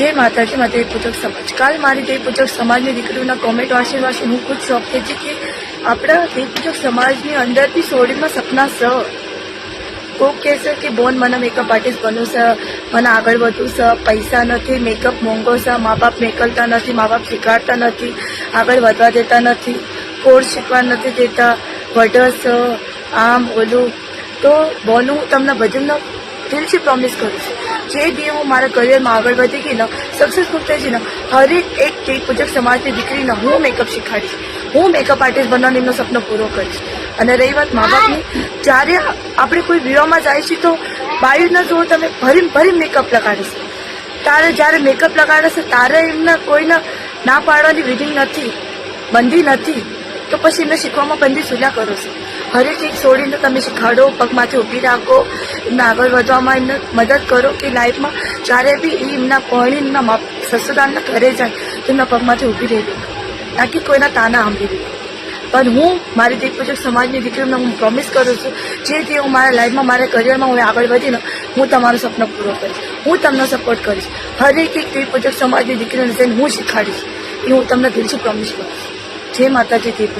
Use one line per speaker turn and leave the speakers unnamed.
જય માતાજી માતા પૂજક સમાજ. કાલ મારી તે પૂજક સમાજની દીકરીઓના કોમેન્ટ વાંચી વાંચી હું ખુદ શોખ થઈ છે કે આપણા દેવ પૂજક સમાજની અંદર બી સોળીમાં સપના સ. કોક કહે છે કે બોન, મને મેકઅપ આર્ટિસ્ટ બનવું છે, મને આગળ વધવું છે, પૈસા નથી મેકઅપ મોંઘો છે મા બાપ મેકલતા નથી મા બાપ શીખવાડતા નથી, આગળ વધવા દેતા નથી કોર્સ શીખવા નથી દેતા, વઢસ, આમ, ઓલું. તો બોનું તમને બધું દિલથી પ્રોમિસ કરું છું. જે દી હું મારા કરિયરમાં આગળ વધી ગઈ ને સક્સેસફુલ થઈ જઈને હરેક એક તે પૂજક સમાજની દીકરીને હું મેકઅપ શીખવાડીશ. હું મેકઅપ આર્ટિસ્ટ બનવાનો એમનો સપનો પૂરો કરીશ. અને રહી વાત મા બાપની જ્યારે આપણે કોઈ વિવાહમાં જાય છે તો બાયુના જો તમે ભરી ભરી મેકઅપ લગાડીશ. તારે જ્યારે મેકઅપ લગાડશે, તારે એમના કોઈને ના પાડવાની વિધિ નથી, બંધી નથી. તો પછી એમને શીખવામાં બંધી સુલા કરો છો. હરેક એક છોડીને તમે શીખવાડો પગમાંથી ઊભી રાખો એમને આગળ વધવામાં એમને મદદ કરો કે લાઈફમાં જ્યારે બી એ એમના પહોળી એમના મા, સસુરાલના ઘરે જાય, તો એમના પગમાંથી ઊભી રહી દે બાકી કોઈના તાના સાંભળી દે પણ હું, મારી દીપૂજક સમાજની દીકરીઓને હું પ્રોમિસ કરું છું જેથી હું મારા લાઈફમાં, મારા કરિયરમાં હું આગળ વધીને, હું તમારું સપનું પૂરો કરીશ. હું તમને સપોર્ટ કરીશ. હરેક એક દીપૂજક સમાજની દીકરીઓને જઈને હું શીખવાડીશ એ હું તમને દિલથી પ્રોમિસ કરું છું. જય માતાજી દીપ